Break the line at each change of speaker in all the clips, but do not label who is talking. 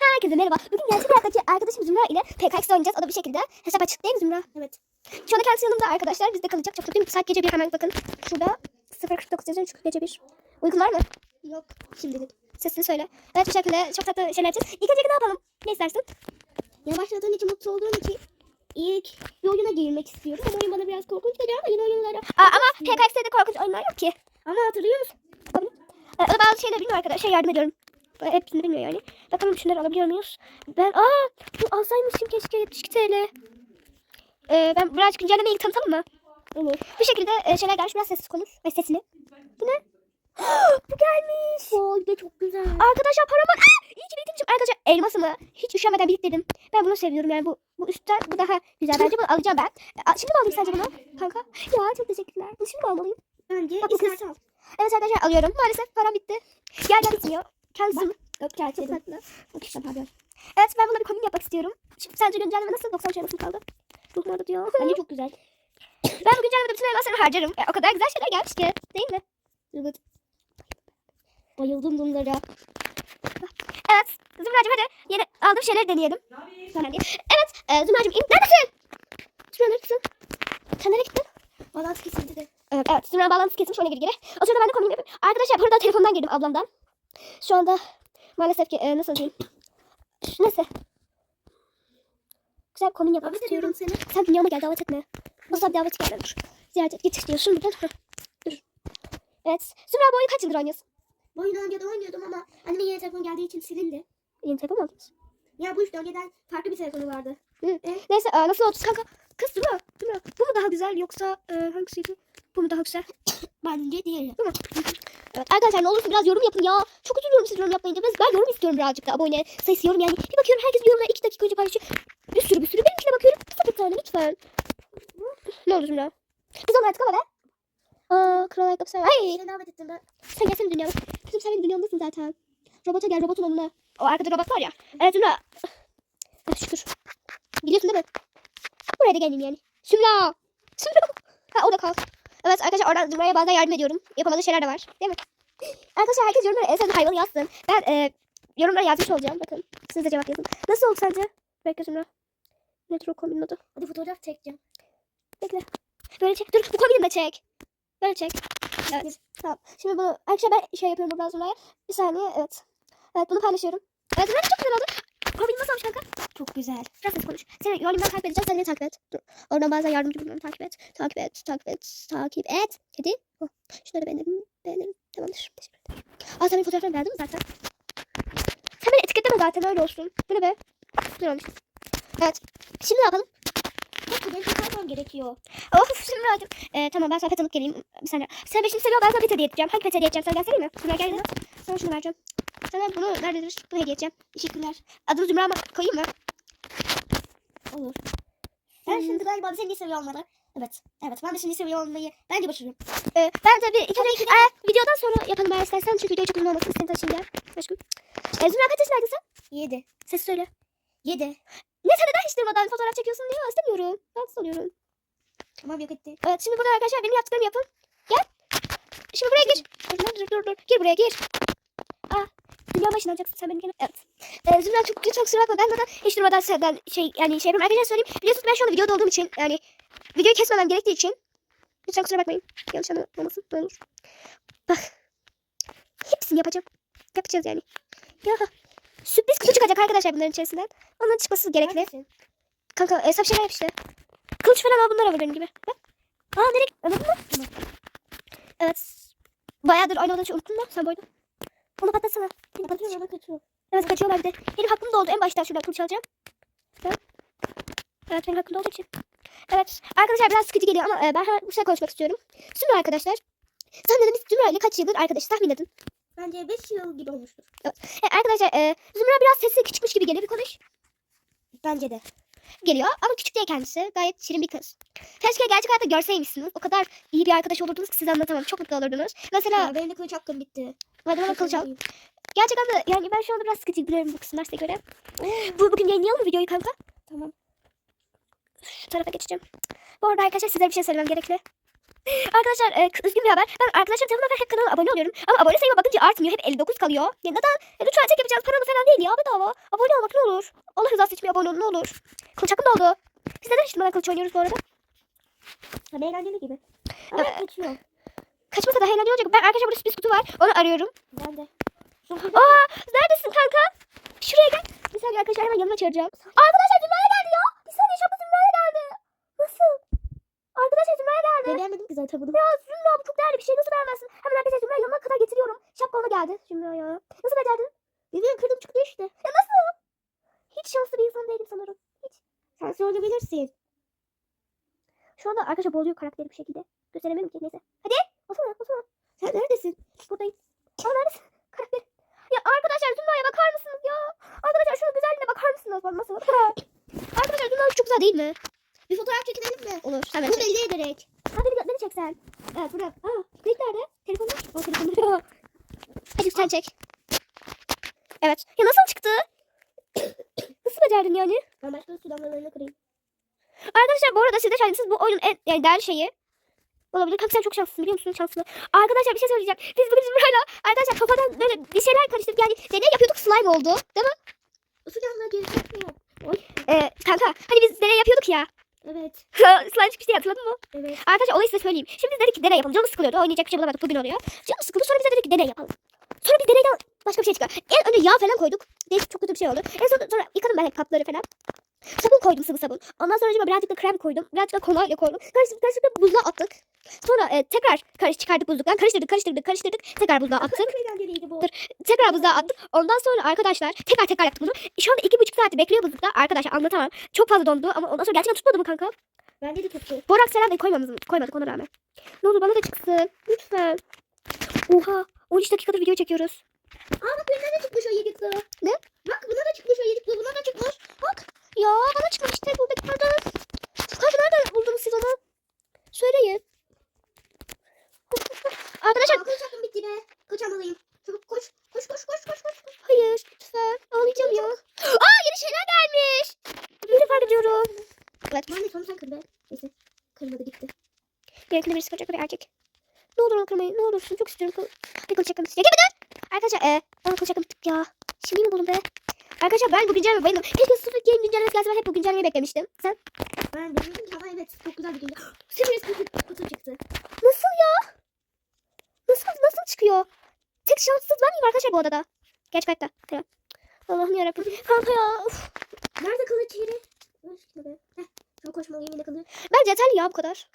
Herkese merhaba. Bugün gerçek hayattaki arkadaşım Zümra ile PKX oynayacağız. O da bir şekilde hesap açık değil mi Zümra? Evet. Şu anda kendisi yanımda arkadaşlar. Bizde kalacak. Çok mutluyum. Saat gece bir hemen bakın. Şurada 0.49 yazıyor. Çünkü gece bir. Uykun var mı? Yok. Şimdilik. Sesini söyle. Evet bu şekilde çok tatlı şeyler yapacağız. İlk önce ne yapalım? Ne istersin? Yeni başladığım için mutlu olduğum için ilk bir oyuna girmek istiyorum. Ama oyun bana biraz korkunç geliyor ama yeni oyunlara... Aa, ama PKX'de de korkunç oyunlar yok ki. Ama hatırlıyor musun? Ee, o da bazı şeyler bilmiyor arkadaşlar. Yardım ediyorum. Hepsini bilmiyor yani. Bakalım şunları alabiliyor muyuz? Ben aa bu alsaymışım keşke 72 TL. Ee, ben biraz güncellemeyi tanıtalım mı? Olur. Bu şekilde e, şeyler gelmiş biraz sessiz konuş. Ve sesini. Bu ne? bu gelmiş. Vay de çok güzel. Arkadaşlar param var. Aa, iyi ki biriktirmişim. Arkadaşlar elmasımı hiç üşenmeden biriktirdim. Ben bunu seviyorum yani bu bu üstten bu daha güzel. Bence bunu alacağım ben. Aa, şimdi mi alayım sence bunu? Kanka. Ya çok teşekkürler. Bunu şimdi mi almalıyım? Bence Bak, bu kız. Evet arkadaşlar alıyorum. Maalesef param bitti. Gel gel bitmiyor. Kendisi mi? Yok gerçi tatlı. Çok işte pardon. Evet ben buna bir kombin yapmak istiyorum. Şimdi sence güncelleme nasıl? 90 şey nasıl kaldı? Ruhum orada diyor. Bence çok güzel. ben bu güncellemede bütün elmasları harcarım. Ya, o kadar güzel şeyler gelmiş ki. Değil mi? Evet. Bayıldım bunlara. Evet. Zümracığım hadi yeni aldığım şeyleri deneyelim. Diye. Evet. E, Zümracığım in. Neredesin? Zümra neredesin? Sen nereye gittin? Bağlantı kesildi de. Evet, evet. Zümra bağlantısı kesilmiş. Şöyle gir geri. O sırada ben de kombin yapayım. Arkadaşlar burada telefondan girdim ablamdan. Şu anda maalesef ki e, nasıl diyeyim? Neyse. Güzel bir kombin yapmak istiyorum. Seni. Sen dünyama gel davet etme. Nasıl davet gelme dur. Ziyaret et git diyorsun buradan. Dur. Evet. Zümra bu oyunu kaç yıldır oynuyorsun?
Bu oyunu önceden oynuyordum ama annemin yeni telefon geldiği için silindi.
Yeni telefon mu aldınız?
Ya bu işte önceden farklı bir telefonu vardı.
Neyse e, nasıl oldu kanka? Kız Zümra. Zümra. Bu mu daha güzel yoksa e, hangisiydi? Bu mu daha güzel?
Bence diğeri.
Evet arkadaşlar ne olursa biraz yorum yapın ya. Çok üzülüyorum siz yorum yapmayınca. Ben, ben yorum istiyorum birazcık da abone sayısı yorum yani. Bir bakıyorum herkes yorumları iki dakika önce paylaşıyor. Bir sürü bir sürü. Benimkine bakıyorum. Bir tane lütfen. Ne oldu Zümra? Biz onu artık ama be. Aa kral ayakkabısı. Ay
Seni davet ettim ben.
sen gelsene dünyama. Kızım sen benim dünyamdasın zaten. Robota gel robotun önüne. O arkada robot var ya. Evet Zümra. Ah, şükür. Biliyorsun değil mi? Buraya da geleyim yani. Zümra. Zümra. Ha o da kal. Evet arkadaşlar oradan Zümra'ya bazen yardım ediyorum. Yapamadığı şeyler de var. Değil mi? Arkadaşlar herkes yorumlara en sevdiği hayvanı yazsın. Ben e, yorumlara yazmış olacağım. Bakın. Siz de cevap yazın. Nasıl oldu sence? Bekle Zümra. Nedir o kombinin adı?
Hadi fotoğraf çekeceğim.
Bekle. Böyle çek. Dur bu kombini de çek. Böyle çek. Evet. Tamam. Şimdi bunu arkadaşlar ben şey yapıyorum burada Zümra'ya. Bir saniye. Evet. Evet bunu paylaşıyorum. Evet Zümra çok güzel oldu. Kombin nasıl olmuş kanka?
Çok güzel.
Ses konuş. Seni rolümden takip edeceğim. Sen beni takip et. Dur. Oradan bazen yardımcı bulunuyorum. Takip et. Takip et. Takip et. Takip et. Kedi. Oh. Şunları beğenelim. Beğenelim. Tamamdır. Teşekkür ederim. Aa sen benim fotoğraflarımı beğendin mi zaten? Sen beni etiketleme zaten öyle olsun. Bu ne be? Güzel olmuş. Evet. Şimdi ne yapalım?
Bak benim fotoğrafım gerekiyor.
Of şimdi birazcık. Ee, tamam ben sana pet alıp geleyim. Bir saniye. Sen beşinci seviyor ben sana pet hediye edeceğim. Hangi pet hediye edeceğim? Sen gelsene mi? Şuna gel. Sana şunu vereceğim. Sana bunu nerededir? Bunu hediye edeceğim.
Teşekkürler.
Adını Zümra mı koyayım mı?
Olur. Ben
Hmm.
şimdi galiba bir seninle seviye olmalı. Evet. Evet ben de şimdi seviye olmayı bence başarıyorum.
Ee, ben bir iki renk ee, videodan sonra yapalım eğer istersen çünkü video çok uzun olmasın seni taşıyayım gel. Aşkım. Ee, Zümra kaç yaşındaydın sen?
Yedi.
Ses söyle.
Yedi.
Ne sen neden hiç durmadan fotoğraf çekiyorsun diyor istemiyorum. Ben soruyorum.
Tamam yok etti.
Evet şimdi burada arkadaşlar benim yaptıklarımı yapın. Gel. Şimdi buraya gir. Dur dur dur dur. dur. Gir buraya gir. Aa. Dünya başına alacaksın sen benim Evet. Ee, Zümra çok çok kusura bakma. Ben zaten hiç durmadan senden şey yani şey yapayım. Arkadaşlar söyleyeyim. Biliyorsunuz ben şu anda videoda olduğum için yani videoyu kesmemem gerektiği için lütfen kusura bakmayın. Yanlış anlamasın. Böyle olur. Bak. Hepsini yapacağım. Yapacağız yani. Ya. Sürpriz kutu çıkacak arkadaşlar bunların içerisinden. Onun çıkması gerekli.
Neredesin?
Kanka hesap şeyler yap işte. Kılıç falan al bunlar al benim gibi. Bak. Aa nereye Anladın mı? Evet. Bayağıdır aynı odanı unuttun mu? Sen boydun. Onu patlatsana. Yine patlatıyor.
Kaçıyor bak kaçıyor.
Evet kaçıyorlar bir de. Benim hakkım da oldu. En baştan şuradan kılıç alacağım. Evet. Evet benim hakkım da olduğu için. Evet. Arkadaşlar biraz sıkıcı geliyor ama e, ben hemen bu şey konuşmak istiyorum. Zümra arkadaşlar. Edin biz Zümra ile kaç yıldır arkadaş tahmin edin.
Bence beş yıl gibi olmuştur.
E, arkadaşlar e, Zümra biraz sesi küçükmüş gibi geliyor. Bir konuş.
Bence de.
geliyor ama küçük değil kendisi. Gayet şirin bir kız. Keşke gerçek hayatta görseymişsiniz. O kadar iyi bir arkadaş olurdunuz ki size anlatamam. Çok mutlu olurdunuz. Mesela
Ya, benim de kılıç hakkım bitti.
Bana kılıç al. Gerçekten de yani ben şu anda biraz sıkıcı biliyorum bu kısımlar size göre. Bu, bugün yayınlayalım mı videoyu kanka?
Tamam.
Şu tarafa geçeceğim. Bu arada arkadaşlar size bir şey söylemem gerekli. Arkadaşlar e, üzgün bir haber. Ben arkadaşlar tarafından hep kanala abone oluyorum. Ama abone sayıma bakınca artmıyor. Hep 59 kalıyor. Ya neden? E, lütfen tek yapacağız. Paralı falan değil ya bedava. Abone olmak ne olur. Allah rızası için bir abone olun ne olur. Kılıç hakkım da oldu. Biz neden hiç ben kılıç oynuyoruz bu arada?
Tabii eğlenceli gibi. Ama
Evet.
kaçıyor.
Kaçmasa daha eğlenceli olacak. Ben arkadaşlar burada sürpriz kutu var. Onu arıyorum.
Ben de.
Aa neredesin kanka? Şuraya gel. Bir saniye arkadaşlar hemen yanıma çağıracağım. Arkadaşlar Zümra'ya geldi ya. Bir saniye şapka Zümra'ya geldi. Nasıl? Arkadaşlar Zümra'ya geldi.
Ben beğenmedim ki zaten bunu.
Ya Zümra bu çok değerli bir şey. Nasıl beğenmezsin? Hemen arkadaşlar Zümra'yı yanıma kadar getiriyorum. Şapka ona geldi Zümra ya. Nasıl becerdin?
Bilmiyorum kırdım çıktı işte.
Ya nasıl? Hiç şanslı bir insan değilim sanırım.
Sen sorabilirsin.
Şu anda arkadaşlar boğuluyor karakteri bir şekilde. Gösteremedim ki neyse. Hadi.
Sen neredesin?
Buradayım. Aa neredesin? Karakter. Ya arkadaşlar Zümra'ya bakar mısınız ya? Arkadaşlar şunun güzelliğine bakar mısınız? Bak nasıl? arkadaşlar Zümra çok güzel değil mi?
Bir fotoğraf çekinelim mi?
Olur. Hemen
Bunu
çek.
belli ederek.
Hadi bir beni çeksen. Evet burada. Aa Klik nerede? Telefonda. O telefonda. Hadi sen çek. Evet. Ya nasıl çıktı? nasıl becerdin yani?
Ben başka su damlalarını kırayım.
Arkadaşlar bu arada siz de şanslısınız. Bu oyunun en yani değerli şeyi. Olabilir. Kanka sen çok şanslısın biliyor musun? Şanslı. Arkadaşlar bir şey söyleyeceğim. Biz bugün Zümra'yla arkadaşlar kafadan böyle bir şeyler karıştırdık. Yani deney yapıyorduk slime oldu. Değil mi?
Su damlaları geri çekmiyor. Oy.
Ee, kanka hani biz deney yapıyorduk ya.
Evet.
slime çıkmıştı hatırladın mı?
Evet.
Arkadaşlar olayı size söyleyeyim. Şimdi biz dedik ki deney yapalım. Canımız sıkılıyordu. Oynayacak bir şey bulamadık. Bugün oluyor. Canımız sıkıldı. Sonra bize dedik ki deney yapalım. Sonra biz deneyden başka bir şey çıkıyor. En önce yağ falan koyduk. Değişik çok kötü bir şey oldu. En son sonra yıkadım ben hep kapları falan. Sabun koydum sıvı sabun. Ondan sonra acaba birazcık da krem koydum. Birazcık da kolonya koydum. Karıştırdık karıştırdık buzluğa attık. Sonra e, tekrar karış çıkardık buzluktan. Karıştırdık karıştırdık karıştırdık. Tekrar buzluğa attık. Dur. Tekrar buzluğa attık. Ondan sonra arkadaşlar tekrar tekrar yaptık bunu. Şu anda iki buçuk saati bekliyor buzlukta. Arkadaşlar anlatamam. Çok fazla dondu ama ondan sonra gerçekten tutmadı mı kanka?
Bence de tuttu.
Borak Seren de koymamız, koymadık ona rağmen. Ne olur bana da çıksın. Lütfen. Oha. 13 dakikadır video çekiyoruz.
Aa bak birine de çıkmış o yedikli.
Ne?
Bak buna da çıkmış o yedikli. Buna da çıkmış.
Ya bana çıkmış işte buradakilerden. Kanka nereden buldunuz siz onu? Söyleyin. Arkadaşlar
kılıç hakkım bitti be. Kılıç almalıyım. Çabuk koş. Koş koş koş koş koş. koş.
hayır lütfen. Ağlayacağım ya. Aa yeni şeyler gelmiş. Bir defa gidiyorum. Evet.
Ben de sonra sen kır be. Neyse. Kırmadı gitti.
Gerekli birisi kıracak bir erkek. Ne olur onu kırmayın. Ne olursun. Çok istiyorum. Kıl... Bir kılıç yakın. Ya gel Arkadaşlar e, bana kılıç yakın ya. Şimdi mi buldum be? Arkadaşlar ben bu güncelleme bayıldım. Keşke Squid Game güncellemesi gelse ben hep bu güncellemeyi beklemiştim. Sen?
Ben dedim ama evet çok güzel bir gün. Sürpriz kutu, kutu çıktı.
Nasıl ya? Nasıl nasıl çıkıyor? Tek şanssız ben miyim arkadaşlar bu odada? Geç kayıtta. Tamam. Allah'ım yarabbim. Kanka ya. Uf.
Nerede kılıç yeri? Heh. Çok koşmalıyım yine kılıç.
Bence yeterli ya bu kadar.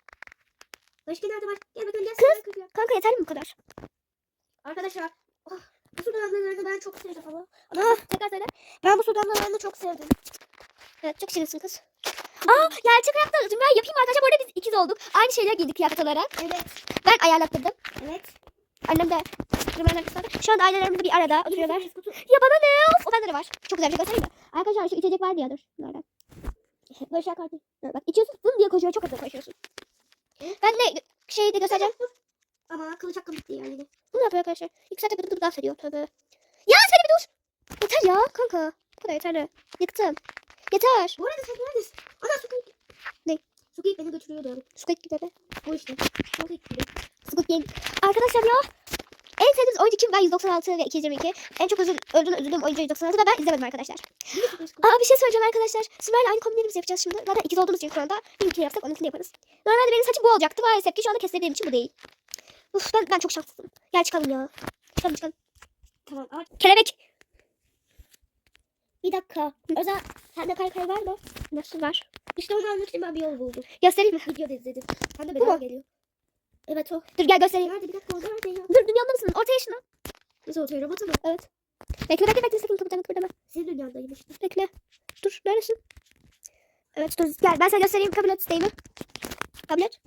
Başka nerede var? Gel bakalım gel.
Kız. Kanka yeterli mi bu kadar?
Arkadaşlar. Oh, bu su damlalarını ben çok sevdim ama.
Ah, tekrar söyle.
Ben bu su damlalarını çok sevdim.
Evet çok şirinsin kız. Aa gerçek hayatta Zümra yapayım arkadaşlar. Bu arada biz ikiz olduk. Aynı şeyler giydik kıyafet olarak.
Evet.
Ben ayarlattırdım.
Evet.
Annem de. Şu anda ailelerimiz bir arada oturuyorlar. Ya bana ne? Of, o bende de var. Çok güzel bir şey göstereyim mi? Arkadaşlar şu içecek vardı ya dur. Nereden? Şey kartı. Bak içiyorsun fın diye koşuyor. Çok hızlı koşuyorsun. Ben de şeyi de göstereceğim.
Ama kılıç hakkım bitti yani.
Bunu yapıyor arkadaşlar. İki saate bir dur dans ediyor. Tövbe. Ya seni bir dur. Yeter ya kanka. Bu kadar yeterli. Yıktım. Yeter.
Bu arada sen neredesin? Ana Squid.
Ne?
Squid beni götürüyordu.
Squid gibi.
Bu işte. Squid gibi.
Squid Game. Arkadaşlar ya. En sevdiğiniz oyuncu kim? Ben 196 ve 222. En çok özür, öldüğüm, üzüldüğüm oyuncu 196 da ben izlemedim arkadaşlar. Aa bir şey söyleyeceğim arkadaşlar. Sümeyla aynı kombinlerimizi yapacağız şimdi. Zaten ikiz olduğumuz için şu anda. Bizimkini yapsak onunkini yaparız. Normalde benim saçım bu olacaktı. Maalesef ki şu anda kestirdiğim için bu değil. Uf ben, ben çok şanslıyım. Gel çıkalım ya. Çıkalım çıkalım.
Tamam. Ama
Kelebek.
bir dakika. Özel sende kaykay var mı?
Nasıl var?
İşte onu almak için ben bir yol buldum.
Göstereyim mi?
Videoda izledim. Sen de bedava geliyor. Evet o.
Dur gel göstereyim.
Nerede bir dakika orada nerede ya?
Dur dünyanda mısın? Ortaya şunu.
Nasıl oturuyor robota mı?
Evet. Bekle bekle bekle sakın kapıdan kıpırdama.
Senin dünyandayım işte.
Bekle. Dur neredesin? Evet dur gel ben sana göstereyim kabul et isteğimi. Kabul et.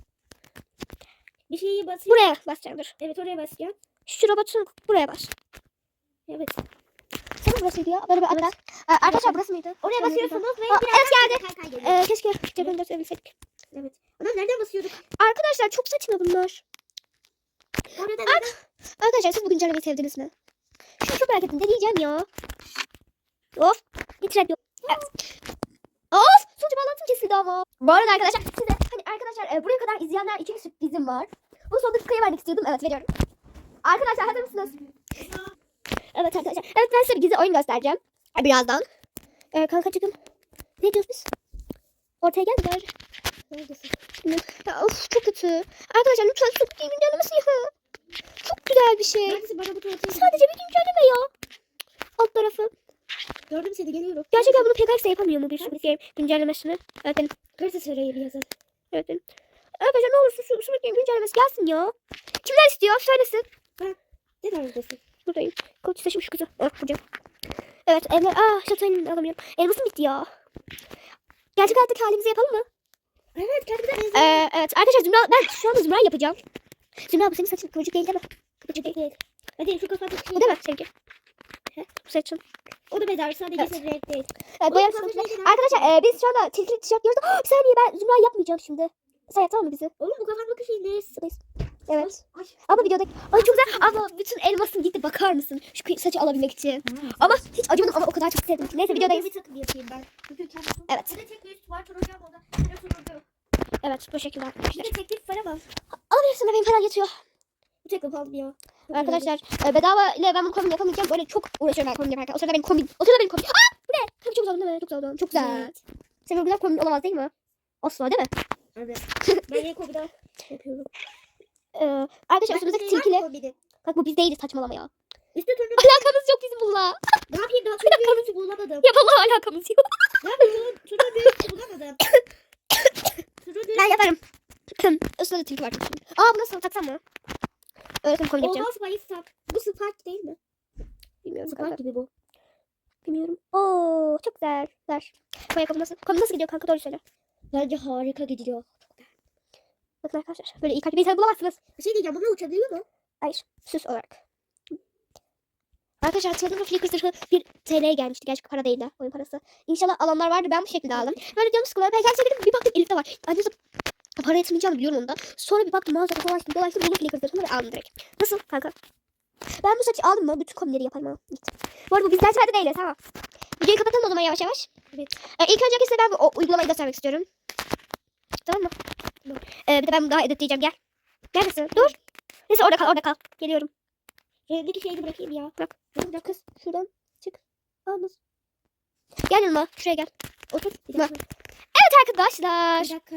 Bir şeyi basıyor.
Buraya basacağım dur.
Evet oraya basacağım.
Şu robotun buraya bas.
Evet.
Sen burasıydı ya. Böyle bir atla. Ee, arkadaşlar burası mıydı?
Oraya basıyorsunuz ve
Aa, evet, geldi. Ee, keşke telefonu gösterebilsek.
Evet. Ama nereden basıyorduk?
Arkadaşlar çok saçma bunlar.
Orada nereden?
Arkadaşlar siz bu güncellemeyi sevdiniz mi? Şunu çok merak ettim. Deneyeceğim ya. Of. Red yok. Evet. Of. Sonucu bağlantım kesildi ama. Bu arada arkadaşlar size hani arkadaşlar e, buraya kadar izleyenler için bir sürprizim var. Bunu son dakikaya vermek istiyordum. Evet veriyorum. Arkadaşlar hazır mısınız? Evet arkadaşlar. Evet ben size bir gizli oyun göstereceğim. Birazdan. Ee, kankacığım. Ne diyoruz biz? Ortaya gel.
Neredesin?
Ya, of çok kötü. Arkadaşlar lütfen Squid Game güncellemesi ya. Çok güzel bir şey.
Neredesin? Bana bu tuvalete
Sadece bir güncelleme ya. Alt tarafı.
Gördüm seni geliyorum.
Gerçekten bunu PKX yapamıyor mu bir Squid Game güncellemesini? Evet benim.
Karısı söyleyeyim yazın.
Evet. Arkadaşlar ne olursun şu Squid Game güncellemesi gelsin ya. Kimler istiyor? Söylesin.
Ne neredesin?
Buradayım. Koç taşım şu kızı. Ah burada. Evet evler. Ah şatoyun alamıyorum. Elmasım bitti ya. Gerçek hayattaki halimizi yapalım mı?
Evet kendine benziyor.
Ee, evet arkadaşlar Zümra ben şu anda Zümra yapacağım. Zümra bu senin saçın kıvırcık değil değil mi? Kıvırcık değil.
Hadi şu kapatıp şey.
Bu değil mi sevgi? Bu saçın.
O da bedava sadece
Evet.
evet. renk değil.
Evet, boyam? Arkadaşlar e, biz şu anda tilkili tişört giyiyoruz. Ah, bir saniye ben Zümra yapmayacağım şimdi. Sen yap tamam mı bizi?
Oğlum bu kafamdaki şey ne?
Evet.
Ay.
Abla videodaki. Ay çok güzel. Abla bütün elmasın gitti bakar mısın? Şu saçı alabilmek için. Ama hiç acımadım ama o kadar çok sevdim ki. Neyse videodayız.
Bir takım yapayım ben.
Evet.
Bir de tek bir üst var turuncu ama o da biraz turuncu.
Evet bu şekilde
Bir
arkadaşlar.
de teklif var ama.
Alabilirsin benim param yetiyor.
Bu teklif almıyor.
Arkadaşlar e, bedava ile ben bunu kombin yapamayacağım. Böyle çok uğraşıyorum ben kombin yaparken. O sırada benim kombin. O sırada benim kombin. Aa bu ne? Çok güzel değil mi? Çok güzel oldu. Çok güzel.
Evet.
Senin güzel kombin olamaz değil mi? Asla değil mi?
Evet. Ben yine kopida yapıyorum.
Ee, arkadaşlar üstümüzdeki tilkili. Bak bu biz değiliz saçmalama ya.
Üstü turuncu.
Alakamız yok bizim bununla.
Ne yapayım daha turuncu bir üstü bulamadım.
Ya vallahi alakamız yok.
Ne yapayım turuncu bir üstü bulamadım.
Ben yaparım. Üstünde de tilki var. Aa bu nasıl taksam mı? Öğretim kombin yapacağım.
Olmaz Mayıs tak. Bu Spark değil mi?
Bilmiyorum.
Spark gibi bu.
Bilmiyorum. Oo çok güzel. Ver. Bu ayakkabı nasıl? Kombin nasıl gidiyor kanka doğru söyle.
Bence harika gidiyor.
Bakın arkadaşlar. Böyle iyi kalpli insan bulamazsınız.
Bir şey diyeceğim bunlar uçabiliyor mu?
Hayır. Süs olarak. Arkadaşlar hatırladığım Flickr zırhı 1 TL'ye gelmişti. Gerçek para değildi. Oyun parası. İnşallah alanlar vardı. Ben bu şekilde aldım. Böyle canım sıkılıyor. Ben gerçekten bir baktım Elif'te var. Annesi para yatırmayacağını biliyorum onda. Sonra bir baktım mağazada dolaştım dolaştım. Buldum Flickr zırhını ve aldım direkt. Nasıl kanka? Ben bu saçı aldım mı? Bütün kombinleri yaparım ha. Git. Bu arada biz hayatta değiliz. Tamam. Videoyu kapatalım o zaman yavaş yavaş.
Evet.
Ee, ilk önce size ben o, uygulamayı göstermek istiyorum. Tamam mı? Ee, bir de ben bunu daha editleyeceğim. Gel. Neredesin? Dur. Neyse orada kal orada kal. Geliyorum.
Renkteki şeyi bırakayım ya.
Bırak. Bırak kız. Şuradan çık. Al nasıl? Gel yanıma. Şuraya gel.
Otur.
Evet arkadaşlar.
Bir dakika.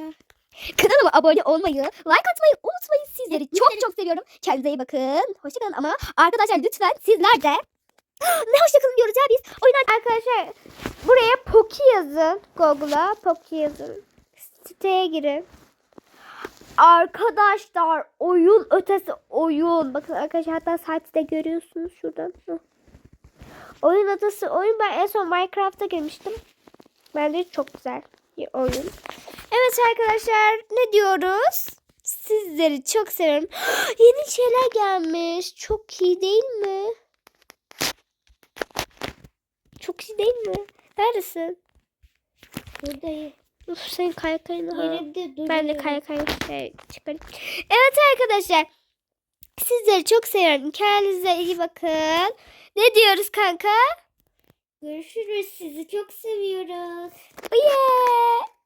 Kanalıma abone olmayı, like atmayı unutmayın sizleri. Çok çok seviyorum. Kendinize iyi bakın. Hoşçakalın ama arkadaşlar lütfen sizler de ne hoşçakalın diyoruz ya biz. O arkadaşlar buraya Poki yazın. Google'a Poki yazın. Siteye girin. Arkadaşlar oyun ötesi oyun. Bakın arkadaşlar hatta sitede görüyorsunuz şuradan. Hı. Oyun ötesi oyun. Ben en son Minecraft'a girmiştim. Bence çok güzel bir oyun. Evet arkadaşlar ne diyoruz? Sizleri çok seviyorum. Yeni şeyler gelmiş. Çok iyi değil mi? Çok iyi değil mi? Neredesin?
Buradayım.
Uf senin kaykayını ha. Ben de kaykayı şey çıkarayım. Evet arkadaşlar. Sizleri çok seviyorum. Kendinize iyi bakın. Ne diyoruz kanka?
Görüşürüz. Sizi çok seviyoruz.
Oh yeah.